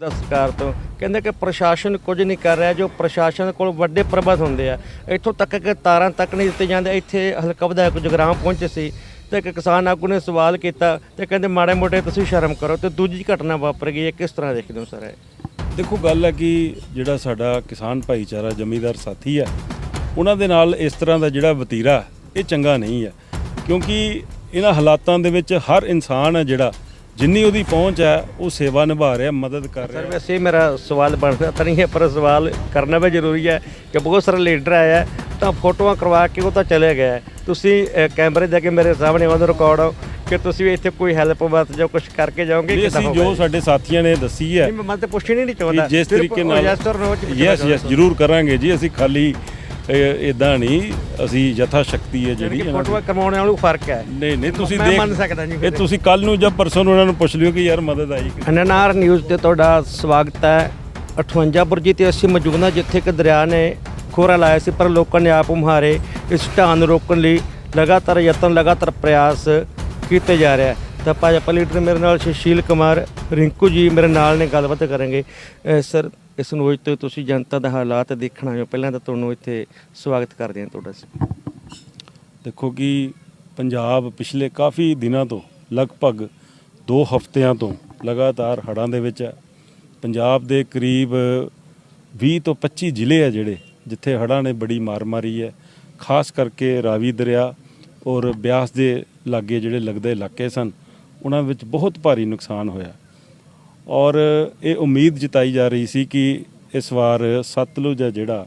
ਦਾ ਸਰਕਾਰ ਤੋਂ। ਕਹਿੰਦੇ ਕਿ ਪ੍ਰਸ਼ਾਸਨ ਕੁਝ ਨਹੀਂ ਕਰ ਰਿਹਾ, ਜੋ ਪ੍ਰਸ਼ਾਸਨ ਕੋਲ ਵੱਡੇ ਪ੍ਰਬੰਧ ਹੁੰਦੇ ਆ। ਇੱਥੋਂ ਤੱਕ ਕਿ ਤਾਰਾਂ ਤੱਕ ਨਹੀਂ ਦਿੱਤੇ ਜਾਂਦੇ। ਇੱਥੇ ਹਲਕਾ ਵਿਧਾਇਕ ਜਗਰਾਮ ਪਹੁੰਚੇ ਸੀ ਤੇ ਇੱਕ ਕਿਸਾਨ ਆਗੂ ਨੇ ਸਵਾਲ ਕੀਤਾ ਤੇ ਕਹਿੰਦੇ, ਮਾੜੇ ਮੋਟੇ ਤੁਸੀਂ ਸ਼ਰਮ ਕਰੋ ਤੇ ਦੂਜੀ ਘਟਨਾ ਵਾਪਰ ਗਈ ਹੈ। ਕਿਸ ਤਰ੍ਹਾਂ ਦੇਖਦੇ ਹੋ ਸਰ ਦੇਖੋ, ਗੱਲ ਹੈ ਕਿ ਜਿਹੜਾ ਸਾਡਾ ਕਿਸਾਨ ਭਾਈਚਾਰਾ, ਜ਼ਮੀਂਦਾਰ ਸਾਥੀ ਹੈ, ਉਹਨਾਂ ਦੇ ਨਾਲ ਇਸ ਤਰ੍ਹਾਂ ਦਾ ਜਿਹੜਾ ਵਤੀਰਾ, ਇਹ ਚੰਗਾ ਨਹੀਂ ਹੈ। ਕਿਉਂਕਿ ਇਹਨਾਂ ਹਾਲਾਤਾਂ ਦੇ ਵਿੱਚ ਹਰ ਇਨਸਾਨ ਹੈ ਜਿਹੜਾ ਜਿੰਨੀ ਉਹਦੀ ਪਹੁੰਚ ਹੈ ਉਹ ਸੇਵਾ ਨਿਭਾ ਰਿਹਾ ਮਦਦ ਕਰ ਸਰ ਰਿਹਾ। ਵੈਸੇ ਮੇਰਾ ਸਵਾਲ ਬਣਦਾ ਤਾਂ ਨਹੀਂ ਹੈ ਪਰ ਸਵਾਲ ਕਰਨਾ ਵੀ ਜ਼ਰੂਰੀ ਹੈ ਕਿ ਬਹੁਤ ਸਾਰੇ ਲੀਡਰ ਆਇਆ ਤਾਂ ਫੋਟੋਆਂ ਕਰਵਾ ਕੇ ਉਹ ਤਾਂ ਚਲੇ ਗਏ ਤੁਸੀਂ ਕੈਮਰੇ ਦੇ ਅੱਗੇ ਮੇਰੇ ਸਾਹਮਣੇ ਉਹਦਾ ਰਿਕਾਰਡ ਕਿ ਤੁਸੀਂ ਵੀ ਇੱਥੇ ਕੋਈ ਹੈਲਪ ਵਾਸਤੇ ਜਾਂ ਕੁਝ ਕਰਕੇ ਜਾਓਗੇ ਕਿੱਦਾਂ ਅਸੀਂ ਜੋ? ਸਾਡੇ ਸਾਥੀਆਂ ਨੇ ਦੱਸੀ ਹੈ ਮੈਂ ਤਾਂ ਪੁੱਛਣੀ ਨਹੀਂ ਚਾਹੁੰਦਾ। ਕਿ ਜਿਸ ਤਰੀਕੇ ਨਾਲ ਯੈਸ ਯੈਸ ਜ਼ਰੂਰ ਕਰਾਂਗੇ ਜੀ ਅਸੀਂ ਖਾਲੀ ਇਦਾਂ ਨਹੀਂ ਅਸੀਂ ਯਥਾ ਸ਼ਕਤੀ ਹੈ ਜਿਹੜੀ ਫੋਟੋਆਂ ਕਰਵਾਉਣ ਨਾਲੋਂ ਫ਼ਰਕ ਹੈ। ਨਹੀਂ ਨਹੀਂ ਤੁਸੀਂ ਦੇਖ ਮੰਨ ਸਕਦਾ ਜੀ ਇਹ। ਤੁਸੀਂ ਕੱਲ ਨੂੰ ਜਦ ਪਰਸੋਂ ਨੂੰ ਉਹਨਾਂ ਨੂੰ ਪੁੱਛ ਲਿਓ ਕਿ ਯਾਰ ਮਦਦ ਆਈ ਕਿ ਐਨਐਨਆਰ ਨਿਊਜ਼ ਤੇ ਤੁਹਾਡਾ ਸਵਾਗਤ ਹੈ। 58 ਬੁਰਜੀ ਤੇ ਅਸੀਂ ਮੌਜੂਦ ਹਾਂ ਜਿੱਥੇ ਕਿ ਦਰਿਆ ਨੇ ਖੋਰਾ ਲਾਇਆ ਸੀ ਪਰ ਲੋਕਾਂ ਨੇ ਆਪ ਮੁਹਾਰੇ ਇਸ ਢਾਹ ਨੂੰ ਰੋਕਣ ਲਈ ਲਗਾਤਾਰ ਯਤਨ ਲਗਾਤਾਰ ਪ੍ਰਯਾਸ ਕੀਤੇ ਜਾ ਰਿਹਾ ਹੈ ਤਾਂ ਭਾਜਪਾ ਲੀਡਰ ਮੇਰੇ ਨਾਲ ਸੁਸ਼ੀਲ ਕੁਮਾਰ ਰਿੰਕੂ ਜੀ ਮੇਰੇ ਨਾਲ ਨੇ ਗੱਲਬਾਤ ਕਰਾਂਗੇ। ਸਰ ਇਸ ਨਿਊਜ਼ ਤੋਂ ਤੁਸੀਂ ਜਨਤਾ ਦਾ ਹਾਲਾਤ ਦੇਖਣਾ ਆਏ ਹੋ। ਪਹਿਲਾਂ ਤਾਂ ਤੁਹਾਨੂੰ ਇੱਥੇ ਸਵਾਗਤ ਕਰਦੇ ਹਾਂ ਤੁਹਾਡਾ ਅਸੀਂ। ਦੇਖੋ ਕਿ ਪੰਜਾਬ ਪਿਛਲੇ ਕਾਫੀ ਦਿਨਾਂ ਤੋਂ, ਲਗਭਗ 2 ਹਫ਼ਤਿਆਂ ਤੋਂ ਲਗਾਤਾਰ ਹੜ੍ਹਾਂ ਦੇ ਵਿੱਚ ਹੈ। ਪੰਜਾਬ ਦੇ ਕਰੀਬ 20 ਤੋਂ 25 ਜ਼ਿਲ੍ਹੇ ਆ ਜਿਹੜੇ ਜਿੱਥੇ ਹੜ੍ਹਾਂ ਨੇ ਬੜੀ ਮਾਰ ਮਾਰੀ ਹੈ। ਖਾਸ ਕਰਕੇ ਰਾਵੀ ਦਰਿਆ ਔਰ ਬਿਆਸ ਦੇ ਲਾਗੇ ਜਿਹੜੇ ਲੱਗਦੇ ਇਲਾਕੇ ਸਨ, ਉਹਨਾਂ ਵਿੱਚ ਬਹੁਤ ਭਾਰੀ ਨੁਕਸਾਨ ਹੋਇਆ। ਔਰ ਇਹ ਉਮੀਦ ਜਤਾਈ ਜਾ ਰਹੀ ਸੀ ਕਿ ਇਸ ਵਾਰ ਸਤਲੁਜ ਹੈ ਜਿਹੜਾ,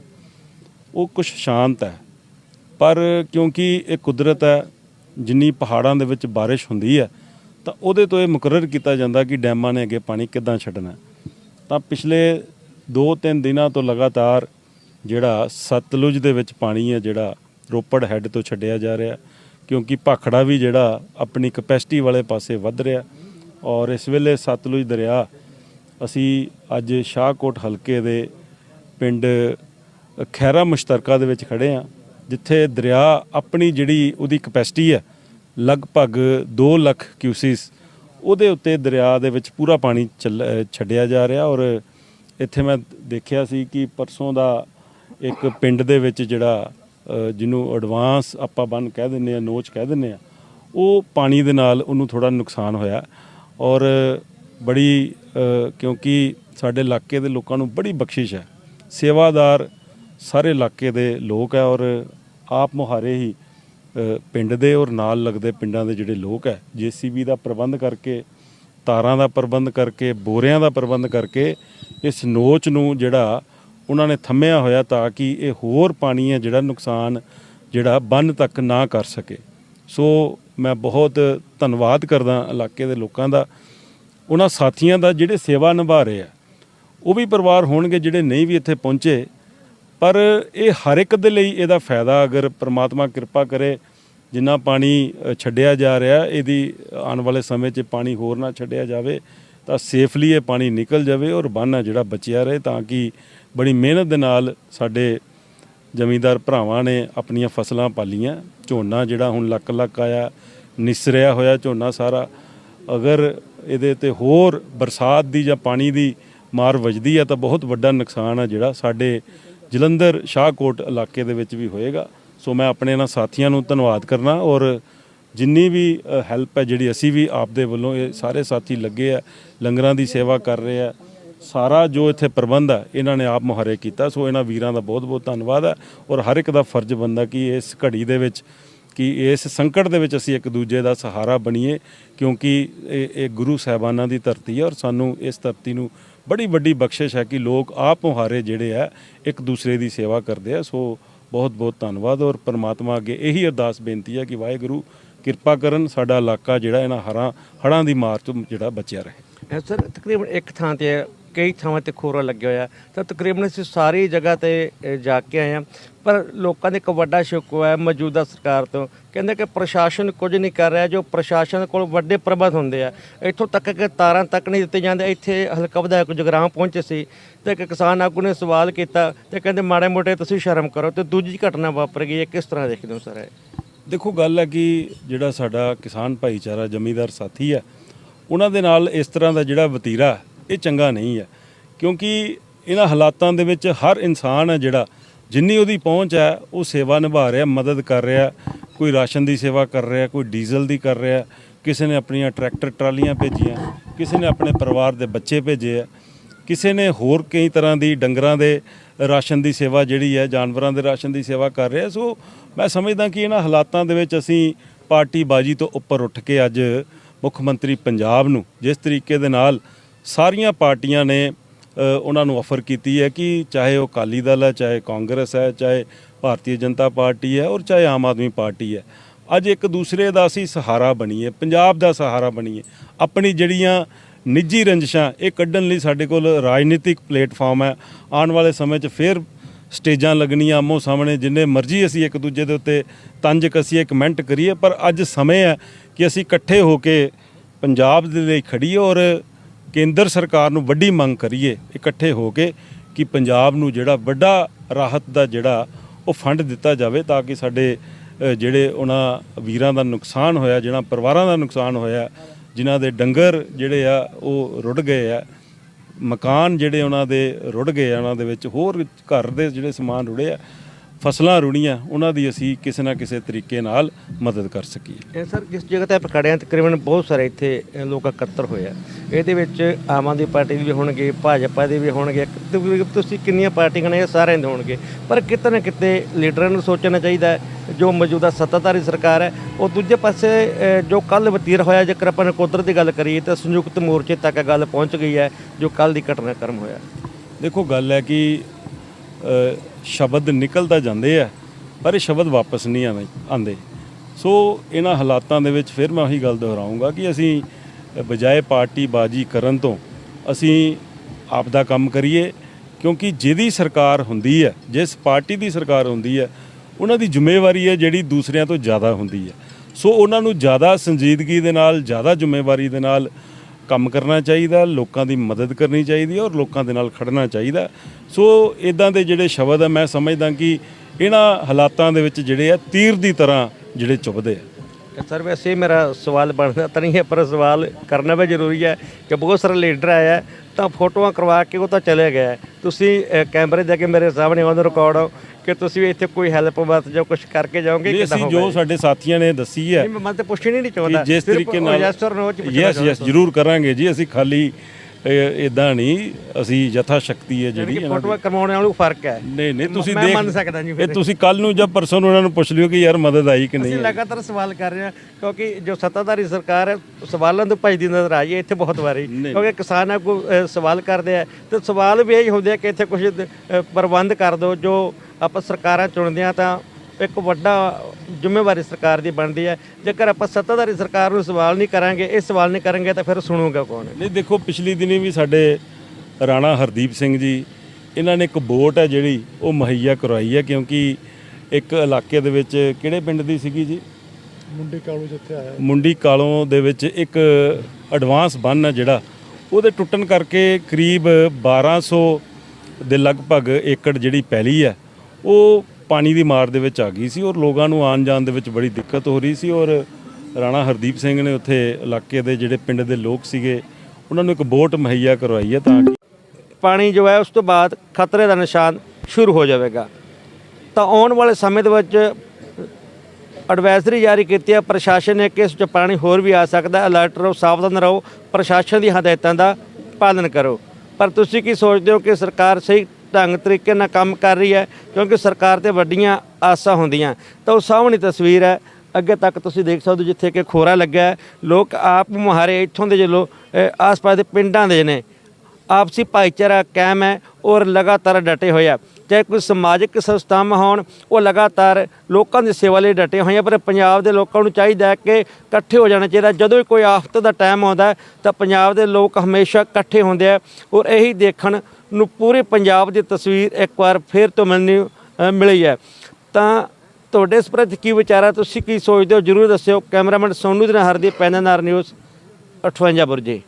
ਉਹ ਕੁਝ ਸ਼ਾਂਤ ਹੈ। ਪਰ ਕਿਉਂਕਿ ਇਹ ਕੁਦਰਤ ਹੈ, ਜਿੰਨੀ ਪਹਾੜਾਂ ਦੇ ਵਿੱਚ ਬਾਰਿਸ਼ ਹੁੰਦੀ ਹੈ, ਤਾਂ ਉਹਦੇ ਤੋਂ ਇਹ ਮੁਕਰਰ ਕੀਤਾ ਜਾਂਦਾ ਕਿ ਡੈਮਾਂ ਨੇ ਅੱਗੇ ਪਾਣੀ ਕਿੱਦਾਂ ਛੱਡਣਾ ਤਾਂ ਪਿਛਲੇ 2-3 ਦਿਨਾਂ ਤੋਂ ਲਗਾਤਾਰ ਜਿਹੜਾ ਸਤਲੁਜ ਦੇ ਵਿੱਚ ਪਾਣੀ ਹੈ, ਜਿਹੜਾ ਰੋਪੜ ਹੈੱਡ ਤੋਂ ਛੱਡਿਆ ਜਾ ਰਿਹਾ, ਕਿਉਂਕਿ ਭਾਖੜਾ ਵੀ ਜਿਹੜਾ ਆਪਣੀ ਕਪੈਸਿਟੀ ਵਾਲੇ ਪਾਸੇ ਵੱਧ ਰਿਹਾ ਔਰ ਇਸ ਵੇਲੇ ਸਤਲੁਜ ਦਰਿਆ, ਅਸੀਂ ਅੱਜ ਸ਼ਾਹਕੋਟ ਹਲਕੇ ਦੇ ਪਿੰਡ ਖੈਰਾ ਮੁਸ਼ਤਰਕਾ ਦੇ ਵਿੱਚ ਖੜੇ ਆ ਜਿੱਥੇ ਦਰਿਆ ਆਪਣੀ ਜਿਹੜੀ ਉਹਦੀ ਕਪੈਸਿਟੀ ਹੈ, ਲਗਭਗ 2 ਲੱਖ ਕਿਊਸਿਸ ਉਹਦੇ ਉੱਤੇ ਦਰਿਆ ਦੇ ਵਿੱਚ ਪੂਰਾ ਪਾਣੀ ਚੱਲ- ਛੱਡਿਆ ਜਾ ਰਿਹਾ ਔਰ ਇੱਥੇ ਮੈਂ ਦੇਖਿਆ ਸੀ ਕਿ ਪਰਸੋਂ ਦਾ ਇੱਕ ਪਿੰਡ ਦੇ ਵਿੱਚ ਜਿਹੜਾ ਜਿਹਨੂੰ ਐਡਵਾਂਸ ਆਪਾਂ ਬੰਨ ਕਹਿ ਦਿੰਨੇ ਆ ਨੋਚ ਕਹਿ ਦਿੰਨੇ ਆ ਉਹ ਪਾਣੀ ਦੇ ਨਾਲ ਉਹਨੂੰ ਥੋੜਾ ਨੁਕਸਾਨ ਹੋਇਆ। ਔਰ ਬੜੀ ਕਿਉਂਕਿ ਸਾਡੇ ਇਲਾਕੇ ਦੇ ਲੋਕਾਂ ਨੂੰ ਬੜੀ ਬਖਸ਼ਿਸ਼ ਹੈ। ਸੇਵਾਦਾਰ ਸਾਰੇ ਇਲਾਕੇ ਦੇ ਲੋਕ ਹੈ ਔਰ ਆਪ ਮੁਹਾਰੇ ਹੀ ਪਿੰਡ ਦੇ ਔਰ ਨਾਲ ਲੱਗਦੇ ਪਿੰਡਾਂ ਦੇ ਜਿਹੜੇ ਲੋਕ ਹੈ, ਜੀਸੀਬੀ ਦਾ ਪ੍ਰਬੰਧ ਕਰਕੇ, ਤਾਰਾਂ ਦਾ ਪ੍ਰਬੰਧ ਕਰਕੇ, ਬੋਰਿਆਂ ਦਾ ਪ੍ਰਬੰਧ ਕਰਕੇ ਇਸ ਨੋਚ ਨੂੰ ਜਿਹੜਾ ਉਹਨਾਂ ਨੇ ਥੰਮਿਆ ਹੋਇਆ ਤਾਂ ਕਿ ਇਹ ਹੋਰ ਪਾਣੀ ਹੈ ਜਿਹੜਾ ਨੁਕਸਾਨ ਜਿਹੜਾ ਬੰਨ ਤੱਕ ਨਾ ਕਰ ਸਕੇ। ਸੋ ਮੈਂ ਬਹੁਤ ਧੰਨਵਾਦ ਕਰਦਾ ਇਲਾਕੇ ਦੇ ਲੋਕਾਂ ਦਾ। ਉਹਨਾਂ ਸਾਥੀਆਂ ਦਾ ਜਿਹੜੇ ਸੇਵਾ ਨਿਭਾ ਰਹੇ ਆ, ਉਹ ਵੀ ਪਰਿਵਾਰ ਹੋਣਗੇ ਜਿਹੜੇ ਨਹੀਂ ਵੀ ਇੱਥੇ ਪਹੁੰਚੇ। ਪਰ ਇਹ ਹਰ ਇੱਕ ਦੇ ਲਈ ਇਹਦਾ ਫਾਇਦਾ ਅਗਰ ਪ੍ਰਮਾਤਮਾ ਕਿਰਪਾ ਕਰੇ, ਜਿੰਨਾ ਪਾਣੀ ਛੱਡਿਆ ਜਾ ਰਿਹਾ, ਇਹਦੀ ਆਉਣ ਵਾਲੇ ਸਮੇਂ 'ਚ ਪਾਣੀ ਹੋਰ ਨਾ ਛੱਡਿਆ ਜਾਵੇ, ਤਾਂ ਸੇਫਲੀ ਇਹ ਪਾਣੀ ਨਿਕਲ ਜਾਵੇ ਔਰ ਬੰਨ ਜਿਹੜਾ ਬਚਿਆ ਰਹੇ, ਤਾਂ ਕਿ ਬੜੀ ਮਿਹਨਤ ਦੇ ਨਾਲ ਸਾਡੇ ਜ਼ਮੀਂਦਾਰ ਭਰਾਵਾਂ ਨੇ ਆਪਣੀਆਂ ਫਸਲਾਂ ਪਾਲੀਆਂ। ਝੋਨਾ ਜਿਹੜਾ ਹੁਣ ਲੱਕ ਲੱਕ ਆਇਆ, ਨਿਸਰਿਆ ਹੋਇਆ ਝੋਨਾ ਸਾਰਾ, ਅਗਰ ਇਹਦੇ ਤੇ ਹੋਰ ਬਰਸਾਤ ਦੀ ਜਾਂ ਪਾਣੀ ਦੀ ਮਾਰ ਵੱਜਦੀ ਹੈ ਤਾਂ ਬਹੁਤ ਵੱਡਾ ਨੁਕਸਾਨ ਹੈ ਜਿਹੜਾ ਸਾਡੇ ਜਲੰਧਰ ਸ਼ਾਹਕੋਟ ਇਲਾਕੇ ਦੇ ਵਿੱਚ ਵੀ ਹੋਏਗਾ। ਸੋ ਮੈਂ ਆਪਣੇ ਇਹਨਾਂ ਸਾਥੀਆਂ ਨੂੰ ਧੰਨਵਾਦ ਕਰਨਾ ਔਰ ਜਿੰਨੀ ਵੀ ਹੈਲਪ ਹੈ ਜਿਹੜੀ ਅਸੀਂ ਵੀ ਆਪਦੇ ਵੱਲੋਂ ਇਹ ਸਾਰੇ ਸਾਥੀ ਲੱਗੇ ਆ, ਲੰਗਰਾਂ ਦੀ ਸੇਵਾ ਕਰ ਰਹੇ ਆ ਸਾਰਾ ਜੋ ਇੱਥੇ ਪ੍ਰਬੰਧ ਹੈ, ਇਹਨਾਂ ਨੇ ਆਪ ਮੁਹਾਰੇ ਕੀਤਾ। ਸੋ ਇਹਨਾਂ ਵੀਰਾਂ ਦਾ ਬਹੁਤ ਬਹੁਤ ਧੰਨਵਾਦ ਹੈ। ਔਰ ਹਰ ਇੱਕ ਦਾ ਫਰਜ਼ ਬੰਦਾ ਕਿ ਇਸ ਘੜੀ ਦੇ ਵਿੱਚ, ਕਿ ਇਸ ਸੰਕਟ ਦੇ ਵਿੱਚ ਅਸੀਂ ਇੱਕ ਦੂਜੇ ਦਾ ਸਹਾਰਾ ਬਣੀਏ, ਕਿਉਂਕਿ ਇਹ ਇਹ ਗੁਰੂ ਸਾਹਿਬਾਨਾਂ ਦੀ ਧਰਤੀ ਹੈ ਔਰ ਸਾਨੂੰ ਇਸ ਧਰਤੀ ਨੂੰ ਬੜੀ ਵੱਡੀ ਬਖਸ਼ਿਸ਼ ਹੈ ਕਿ ਲੋਕ ਆਪ ਮੁਹਾਰੇ ਜਿਹੜੇ ਆ ਇੱਕ ਦੂਸਰੇ ਦੀ ਸੇਵਾ ਕਰਦੇ ਆ ਸੋ ਬਹੁਤ ਬਹੁਤ ਧੰਨਵਾਦ ਔਰ ਪਰਮਾਤਮਾ ਅੱਗੇ ਇਹੀ ਅਰਦਾਸ ਬੇਨਤੀ ਹੈ ਕਿ ਵਾਹਿਗੁਰੂ ਕਿਰਪਾ ਕਰਨ ਸਾਡਾ ਇਲਾਕਾ ਜਿਹੜਾ ਇਹਨਾਂ ਹਰਾਂ ਹੜ੍ਹਾਂ ਦੀ ਮਾਰ ਤੋਂ ਜਿਹੜਾ ਬਚਿਆ ਰਹੇ। ਸਰ, ਤਕਰੀਬਨ ਇੱਕ ਥਾਂ ਤੇ ਕਈ ਥਾਵਾਂ ਤੇ ਖੋਰਾ ਲੱਗਿਆ ਹੋਇਆ। ਤਾਂ ਤਕਰੀਬਨ ਅਸੀਂ ਸਾਰੀ ਜਗ੍ਹਾ ਤੇ ਅ, ਜਾ ਕੇ ਆਏ ਹਾਂ। ਪਰ ਲੋਕਾਂ ਦੇ ਇੱਕ ਵੱਡਾ ਸ਼ਿਕਵਾ ਹੈ ਮੌਜੂਦਾ ਸਰਕਾਰ ਤੋਂ। ਕਹਿੰਦੇ ਕਿ ਪ੍ਰਸ਼ਾਸਨ ਕੁਝ ਨਹੀਂ ਕਰ ਰਿਹਾ ਜੋ ਪ੍ਰਸ਼ਾਸਨ ਕੋਲ ਵੱਡੇ ਪ੍ਰਬੰਧ ਹੁੰਦੇ ਆ। ਇੱਥੋਂ ਤੱਕ ਕਿ ਤਾਰਾਂ ਤੱਕ ਨਹੀਂ ਦਿੱਤੇ ਜਾਂਦੇ। ਇੱਥੇ ਹਲਕਾ ਵਿਧਾਇਕ ਜਗਰਾਮ ਪਹੁੰਚੇ ਸੀ ਤੇ ਇੱਕ ਕਿਸਾਨ ਆਗੂ ਨੇ ਸਵਾਲ ਕੀਤਾ ਤੇ ਕਹਿੰਦੇ ਮਾੜੇ ਮੋਟੇ ਤੁਸੀਂ ਸ਼ਰਮ ਕਰੋ ਤੇ ਦੂਜੀ ਘਟਨਾ ਵਾਪਰ ਗਈ ਹੈ। ਕਿਸ ਤਰ੍ਹਾਂ ਦੇਖਦੇ ਹੋ ਸਰ ਇਹ? ਦੇਖੋ ਗੱਲ ਹੈ ਕਿ ਜਿਹੜਾ ਸਾਡਾ ਕਿਸਾਨ ਭਾਈਚਾਰਾ ਜ਼ਮੀਂਦਾਰ ਸਾਥੀ ਆ ਉਹਨਾਂ ਦੇ ਨਾਲ ਇਸ ਤਰ੍ਹਾਂ ਦਾ ਜਿਹੜਾ ਵਤੀਰਾ ਇਹ ਚੰਗਾ ਨਹੀਂ ਹੈ। ਕਿਉਂਕਿ ਇਹਨਾਂ ਹਾਲਾਤਾਂ ਦੇ ਵਿੱਚ ਹਰ ਇਨਸਾਨ ਹੈ ਜਿਹੜਾ, ਜਿੰਨੀ ਉਹਦੀ ਪਹੁੰਚ ਹੈ, ਉਹ ਸੇਵਾ ਨਿਭਾ ਰਿਹਾ, ਮਦਦ ਕਰ ਰਿਹਾ, ਕੋਈ ਰਾਸ਼ਨ ਦੀ ਸੇਵਾ ਕਰ ਰਿਹਾ, ਕੋਈ ਡੀਜ਼ਲ ਦੀ ਕਰ ਰਿਹਾ, ਕਿਸੇ ਨੇ ਆਪਣੀਆਂ ਟਰੈਕਟਰ ਟਰਾਲੀਆਂ ਭੇਜੀਆਂ, ਕਿਸੇ ਨੇ ਆਪਣੇ ਪਰਿਵਾਰ ਦੇ ਬੱਚੇ ਭੇਜੇ ਆ, ਕਿਸੇ ਨੇ ਹੋਰ ਕਈ ਤਰ੍ਹਾਂ ਦੀ ਡੰਗਰਾਂ ਦੇ ਰਾਸ਼ਨ ਦੀ ਸੇਵਾ ਜਿਹੜੀ ਹੈ, ਜਾਨਵਰਾਂ ਦੇ ਰਾਸ਼ਨ ਦੀ ਸੇਵਾ ਕਰ ਰਿਹਾ। ਸੋ ਮੈਂ ਸਮਝਦਾ ਕਿ ਇਹਨਾਂ ਹਾਲਾਤਾਂ ਦੇ ਵਿੱਚ ਅਸੀਂ ਪਾਰਟੀ ਬਾਜੀ ਤੋਂ ਉੱਪਰ ਉੱਠ ਕੇ ਅੱਜ ਮੁੱਖ ਮੰਤਰੀ ਪੰਜਾਬ ਨੂੰ, ਜਿਸ ਤਰੀਕੇ ਦੇ ਨਾਲ ਸਾਰੀਆਂ ਪਾਰਟੀਆਂ ਨੇ ਉਹਨਾਂ ਨੂੰ ਆਫਰ ਕੀਤੀ ਹੈ ਕਿ ਚਾਹੇ ਉਹ ਅਕਾਲੀ ਦਲ ਹੈ, ਚਾਹੇ ਕਾਂਗਰਸ ਹੈ, ਚਾਹੇ ਭਾਰਤੀ ਜਨਤਾ ਪਾਰਟੀ ਹੈ ਔਰ ਚਾਹੇ ਆਮ ਆਦਮੀ ਪਾਰਟੀ ਹੈ। ਅੱਜ ਇੱਕ ਦੂਸਰੇ ਦਾ ਅਸੀਂ ਸਹਾਰਾ ਬਣੀਏ, ਪੰਜਾਬ ਦਾ ਸਹਾਰਾ ਬਣੀਏ, ਆਪਣੀ ਜਿਹੜੀਆਂ ਨਿੱਜੀ ਰੰਜਿਸ਼ਾਂ, ਇਹ ਕੱਢਣ ਲਈ ਸਾਡੇ ਕੋਲ ਰਾਜਨੀਤਿਕ ਪਲੇਟਫਾਰਮ ਹੈ। ਆਉਣ ਵਾਲੇ ਸਮੇਂ 'ਚ ਫਿਰ ਸਟੇਜਾਂ ਲੱਗਣੀਆਂ ਆਮੋ ਸਾਹਮਣੇ, ਜਿੰਨੇ ਮਰਜ਼ੀ ਅਸੀਂ ਇੱਕ ਦੂਜੇ ਦੇ ਉੱਤੇ ਤੰਜ ਕਸੀਏ, ਕਮੈਂਟ ਕਰੀਏ, ਪਰ ਅੱਜ ਸਮੇਂ ਹੈ ਕਿ ਅਸੀਂ ਇਕੱਠੇ ਹੋ ਕੇ ਪੰਜਾਬ ਦੇ ਲਈ ਖੜੀਏ ਔਰ ਕੇਂਦਰ ਸਰਕਾਰ ਨੂੰ ਵੱਡੀ ਮੰਗ ਕਰੀਏ ਇਕੱਠੇ ਹੋ ਕੇ ਕਿ ਪੰਜਾਬ ਨੂੰ ਜਿਹੜਾ ਵੱਡਾ ਰਾਹਤ ਦਾ ਜਿਹੜਾ ਉਹ ਫੰਡ ਦਿੱਤਾ ਜਾਵੇ ਤਾਂ ਕਿ ਸਾਡੇ ਜਿਹੜੇ ਉਹਨਾਂ ਵੀਰਾਂ ਦਾ ਨੁਕਸਾਨ ਹੋਇਆ ਜਿਹੜਾ ਪਰਿਵਾਰਾਂ ਦਾ ਨੁਕਸਾਨ ਹੋਇਆ ਜਿਨ੍ਹਾਂ ਦੇ ਡੰਗਰ ਜਿਹੜੇ ਆ ਉਹ ਰੁੜ ਗਏ ਆ, ਮਕਾਨ ਜਿਹੜੇ ਉਹਨਾਂ ਦੇ ਰੁੜ ਗਏ ਆ, ਉਹਨਾਂ ਦੇ ਵਿੱਚ ਹੋਰ ਘਰ ਦੇ ਜਿਹੜੇ ਸਮਾਨ ਰੁੜੇ ਆ ਫਸਲਾਂ ਰੁੜੀਆਂ ਉਹਨਾਂ ਦੀ ਅਸੀਂ ਕਿਸੇ ਨਾ ਕਿਸੇ ਤਰੀਕੇ ਨਾਲ ਮਦਦ ਕਰ ਸਕੀਏ। ਸਰ ਜਿਸ ਜਗ੍ਹਾ ਤੇ ਆਪਾਂ ਖੜੇ ਹਾਂ ਤਕਰੀਬਨ ਬਹੁਤ ਸਾਰੇ ਇੱਥੇ ਲੋਕ ਇਕੱਤਰ ਹੋਏ ਆ। ਇਹਦੇ ਵਿੱਚ ਆਮ ਆਦਮੀ ਪਾਰਟੀ ਦੇ ਵੀ ਹੋਣਗੇ ਭਾਜਪਾ ਦੇ ਵੀ ਹੋਣਗੇ ਤੁਸੀਂ ਕਿੰਨੀਆਂ ਪਾਰਟੀਆਂ ਨੇ ਸਾਰਿਆਂ ਦੇ ਹੋਣਗੇ। ਪਰ ਕਿਤੇ ਨਾ ਕਿਤੇ ਲੀਡਰਾਂ ਨੂੰ ਸੋਚਣਾ ਚਾਹੀਦਾ ਜੋ ਮੌਜੂਦਾ ਸੱਤਾਧਾਰੀ ਸਰਕਾਰ ਹੈ ਉਹ ਦੂਜੇ ਪਾਸੇ ਜੋ ਕੱਲ ਵਤੀਰ ਹੋਇਆ ਜੇਕਰ ਆਪਾਂ ਨਕੋਦਰ ਦੀ ਗੱਲ ਕਰੀਏ ਤਾਂ ਸੰਯੁਕਤ ਮੋਰਚੇ ਤੱਕ ਗੱਲ ਪਹੁੰਚ ਗਈ ਹੈ ਜੋ ਕੱਲ ਦੀ ਘਟਨਾਕ੍ਰਮ ਹੋਇਆ। ਦੇਖੋ ਗੱਲ ਹੈ ਕਿ ਸ਼ਬਦ ਨਿਕਲ ਤਾਂ ਜਾਂਦੇ ਆ, ਪਰ ਇਹ ਸ਼ਬਦ ਵਾਪਸ ਨਹੀਂ ਆਵੇਂ, ਆਉਂਦੇ। ਸੋ ਇਹਨਾਂ ਹਾਲਾਤਾਂ ਦੇ ਵਿੱਚ ਫਿਰ ਮੈਂ ਉਹੀ ਗੱਲ ਦੁਹਰਾਉਂਗਾ ਕਿ ਅਸੀਂ ਬਜਾਏ ਪਾਰਟੀ ਬਾਜੀ ਕਰਨ ਤੋਂ ਅਸੀਂ ਆਪ ਦਾ ਕੰਮ ਕਰੀਏ, ਕਿਉਂਕਿ ਜਿਹਦੀ ਸਰਕਾਰ ਹੁੰਦੀ ਹੈ, ਜਿਸ ਪਾਰਟੀ ਦੀ ਸਰਕਾਰ ਹੁੰਦੀ ਹੈ, ਉਹਨਾਂ ਦੀ ਜ਼ਿੰਮੇਵਾਰੀ ਹੈ ਜਿਹੜੀ ਦੂਸਰਿਆਂ ਤੋਂ ਜ਼ਿਆਦਾ ਹੁੰਦੀ ਹੈ। ਸੋ ਉਹਨਾਂ ਨੂੰ ਜ਼ਿਆਦਾ ਸੰਜੀਦਗੀ ਦੇ ਨਾਲ, ਜ਼ਿਆਦਾ ਜ਼ਿੰਮੇਵਾਰੀ ਦੇ ਨਾਲ ਕੰਮ ਕਰਨਾ ਚਾਹੀਦਾ ਲੋਕਾਂ ਦੀ ਮਦਦ ਕਰਨੀ ਚਾਹੀਦੀ ਔਰ ਲੋਕਾਂ ਦੇ ਨਾਲ ਖੜਨਾ ਚਾਹੀਦਾ। ਸੋ ਇਦਾਂ ਦੇ ਜਿਹੜੇ ਸ਼ਬਦ ਆ ਮੈਂ ਸਮਝਦਾ ਕਿ ਇਹਨਾਂ ਹਾਲਾਤਾਂ ਦੇ ਵਿੱਚ ਜਿਹੜੇ ਆ ਤੀਰ ਦੀ ਤਰ੍ਹਾਂ ਜਿਹੜੇ ਚੁਭਦੇ ਆ। ਸਰ ਵੈਸੇ ਮੇਰਾ ਸਵਾਲ ਬਣਦਾ ਤਾਂ ਨਹੀਂ ਹੈ ਪਰ ਸਵਾਲ ਕਰਨਾ ਵੀ ਜ਼ਰੂਰੀ ਹੈ ਕਿ ਬਹੁਤ ਸਾਰੇ ਲੀਡਰ ਆਇਆ ਤਾਂ ਫੋਟੋਆਂ ਕਰਵਾ ਕੇ ਉਹ ਤਾਂ ਚਲੇ ਗਿਆ ਤੁਸੀਂ ਅ, ਕੈਮਰੇ ਦੇ ਕੇ ਮੇਰੇ ਸਾਹਮਣੇ ਉਹਨੂੰ ਰਿਕਾਰਡ ਹੋ। ਕਿ ਤੁਸੀਂ ਵੀ ਇੱਥੇ ਕੋਈ ਹੈਲਪ ਵਾਸਤੇ ਜਾਂ ਕੁਝ ਕਰਕੇ ਜਾਓਗੇ ਨਹੀਂ ਅਸੀਂ ਜੋ ਸਾਡੇ ਸਾਥੀਆਂ ਨੇ ਦੱਸੀ ਹੈ ਨਹੀਂ ਮੈਂ ਮਨ ਤੇ ਪੁੱਛਣੀ ਨਹੀਂ ਚਾਹੁੰਦਾ। ਜਿਸ ਤਰੀਕੇ ਨਾਲ ਯੈਸ ਜ਼ਰੂਰ ਕਰਾਂਗੇ ਜੀ ਅਸੀਂ ਖਾਲੀ ਇਦਾਂ ਨਹੀਂ ਅਸੀਂ ਯਥਾ ਸ਼ਕਤੀ ਹੈ ਜਿਹੜੀ ਕਿ ਇਹਨਾਂ ਦੀ- ਫੋਟੋਆਂ ਕਰਵਾਉਣ ਵਾਲੋਂ ਫ਼ਰਕ ਹੈ ਨਹੀਂ ਨਹੀਂ ਤੁਸੀਂ ਮੈਂ ਦੇਖ ਮੰਨ ਸਕਦਾ ਜੀ ਇਹ। ਤੁਸੀਂ ਕੱਲ ਨੂੰ ਜਾਂ ਪਰਸੋਂ ਨੂੰ ਉਹਨਾਂ ਨੂੰ ਪੁੱਛ ਲਿਓ ਕਿ ਯਾਰ ਮਦਦ ਆਈ ਕਿ ਨਹੀਂ ਅਸੀਂ। ਲਗਾਤਾਰ ਸਵਾਲ ਕਰ ਰਹੇ ਹਾਂ ਕਿਉਂਕਿ ਜੋ ਸੱਤਾਧਾਰੀ ਸਰਕਾਰ ਹੈ ਸਵਾਲਾਂ ਤੋਂ ਭਜਦੀ ਨਜ਼ਰ ਆਈ ਹੈ ਇੱਥੇ ਬਹੁਤ ਵਾਰੀ। ਕਿਉਂਕਿ ਕਿਸਾਨਾਂ ਕੋ ਅ, ਸਵਾਲ ਕਰਦੇ ਆ ਤੇ ਸਵਾਲ ਵੀ ਇਹ ਹੁੰਦੇ ਆ ਕਿ ਇੱਥੇ ਕੁਝ ਪ੍ਰਬੰਧ ਕਰ ਦਿਓ ਜੋ ਆਪਾਂ ਸਰਕਾਰਾਂ ਚੁਣਦੇ ਆ ਤਾਂ ਇੱਕ ਵੱਡਾ ਜ਼ਿੰਮੇਵਾਰੀ ਸਰਕਾਰ ਦੀ ਬਣਦੀ ਹੈ। ਜੇਕਰ ਆਪਾਂ ਸੱਤਾਧਾਰੀ ਸਰਕਾਰ ਨੂੰ ਸਵਾਲ ਨਹੀਂ ਕਰਾਂਗੇ ਇਹ ਸਵਾਲ ਨਹੀਂ ਕਰਾਂਗੇ ਤਾਂ ਫਿਰ ਸੁਣੂਗਾ ਕੌਣ? ਨਹੀਂ ਦੇਖੋ ਪਿਛਲੀ ਦਿਨੀ ਵੀ ਸਾਡੇ ਰਾਣਾ ਹਰਦੀਪ ਸਿੰਘ ਜੀ ਇਹਨਾਂ ਨੇ ਇੱਕ ਬੋਟ ਹੈ ਜਿਹੜੀ ਉਹ ਮੁਹੱਈਆ ਕਰਵਾਈ ਹੈ ਕਿਉਂਕਿ ਇੱਕ ਇਲਾਕੇ ਦੇ ਵਿੱਚ ਕਿਹੜੇ ਪਿੰਡ ਦੀ ਸੀਗੀ ਜੀ? ਮੁੰਡੇ ਕਾਲੂ ਜਿੱਥੇ ਆਇਆ ਮੁੰਡੀ ਕਾਲੋਂ ਦੇ ਵਿੱਚ ਇੱਕ ਐਡਵਾਂਸ ਬੰਨ ਹੈ ਜਿਹੜਾ ਉਹਦੇ ਟੁੱਟਣ ਕਰਕੇ ਕਰੀਬ 1200 ਦੇ ਲਗਭਗ ਏਕੜ ਜਿਹੜੀ ਪੈਲੀ ਹੈ ਉਹ ਪਾਣੀ ਦੀ ਮਾਰ ਦੇ ਵਿੱਚ ਆ ਗਈ ਸੀ ਔਰ ਲੋਕਾਂ ਨੂੰ ਆਉਣ ਜਾਣ ਦੇ ਵਿੱਚ ਬੜੀ ਦਿੱਕਤ ਹੋ ਰਹੀ ਸੀ ਔਰ ਰਾਣਾ ਹਰਦੀਪ ਸਿੰਘ ਨੇ ਉੱਥੇ ਇਲਾਕੇ ਦੇ ਜਿਹੜੇ ਪਿੰਡ ਦੇ ਲੋਕ ਸੀਗੇ, ਉਹਨਾਂ ਨੂੰ ਇੱਕ ਬੋਟ ਮੁਹੱਈਆ ਕਰਵਾਈ ਹੈ ਤਾਂ ਕਿ ਪਾਣੀ ਜੋ ਹੈ ਉਸ ਤੋਂ ਬਾਅਦ ਖਤਰੇ ਦਾ ਨਿਸ਼ਾਨ ਸ਼ੁਰੂ ਹੋ ਜਾਵੇਗਾ। ਤਾਂ ਆਉਣ ਵਾਲੇ ਸਮੇਂ ਦੇ ਵਿੱਚ ਐਡਵਾਈਜ਼ਰੀ ਜਾਰੀ ਕੀਤੀ ਹੈ, ਪ੍ਰਸ਼ਾਸਨ ਨੇ ਕਿ ਇਸ 'ਚ ਪਾਣੀ ਹੋਰ ਵੀ ਆ ਸਕਦਾ ਅਲਰਟ ਰਹੋ, ਸਾਵਧਾਨ ਰਹੋ, ਪ੍ਰਸ਼ਾਸਨ ਦੀ ਹਦਾਇਤਾਂ ਦਾ ਪਾਲਣ ਕਰੋ। ਪਰ ਤੁਸੀਂ ਕੀ ਸੋਚਦੇ ਹੋ ਕਿ ਸਰਕਾਰ ਸਹੀ ਢੰਗ ਤਰੀਕੇ ਨਾਲ ਕੰਮ ਕਰ ਰਹੀ ਹੈ, ਕਿਉਂਕਿ ਸਰਕਾਰ ਤੇ ਵੱਡੀਆਂ ਆਸਾਂ ਹੁੰਦੀਆਂ। ਤਾਂ ਉਹ ਸਾਹਮਣੀ ਤਸਵੀਰ ਹੈ, ਅੱਗੇ ਤੱਕ ਤੁਸੀਂ ਦੇਖ ਸਕਦੇ ਹੋ ਜਿੱਥੇ ਕਿ ਖੋਰਾ ਲੱਗਾ ਲੋਕ ਆਪ ਮੁਹਾਰੇ ਇੱਥੋਂ ਦੇ ਜਿਹੜੇ ਆਸ-ਪਾਸ ਦੇ ਪਿੰਡਾਂ ਦੇ ਨੇ। ਆਪਸੀ ਭਾਈਚਾਰਾ ਕਾਇਮ ਹੈ ਔਰ ਲਗਾਤਾਰ ਡਟੇ ਹੋਏ ਆ। ਚਾਹੇ ਕੋਈ ਸਮਾਜਿਕ ਸੰਸਥਾਵਾਂ ਹੋਣ, ਉਹ ਲਗਾਤਾਰ ਲੋਕਾਂ ਦੀ ਸੇਵਾ ਲਈ ਡਟੇ ਹੋਏ ਆ, ਪਰ ਪੰਜਾਬ ਦੇ ਲੋਕਾਂ ਨੂੰ ਚਾਹੀਦਾ ਕਿ ਇਕੱਠੇ ਹੋ ਜਾਣਾ ਚਾਹੀਦਾ। ਜਦੋਂ ਵੀ ਕੋਈ ਆਫਤ ਦਾ ਟਾਈਮ ਆਉਂਦਾ ਤਾਂ ਪੰਜਾਬ ਦੇ ਲੋਕ ਹਮੇਸ਼ਾ ਇਕੱਠੇ ਹੁੰਦੇ ਆ ਔਰ ਇਹੀ ਦੇਖਣ ਨੂੰ ਪੂਰੇ ਪੰਜਾਬ ਦੀ ਤਸਵੀਰ ਇੱਕ ਵਾਰ ਫਿਰ ਤੋਂ ਮੈਨੂੰ ਮਿਲੀ ਹੈ। ਤਾਂ ਤੁਹਾਡੇ ਇਸ ਪ੍ਰਤੀ ਕੀ ਵਿਚਾਰ ਹੈ ਤੁਸੀਂ ਕੀ ਸੋਚਦੇ ਹੋ? ਜਰੂਰ ਦੱਸਿਓ। ਕੈਮਰਾਮੈਨ ਸੋਨੂ ਦੇ ਨਾਲ ਹਰਦੀਪ ਪੈਨਨਾਰ ਨਿਊਜ਼ 58 ਬੁਰਜੇ।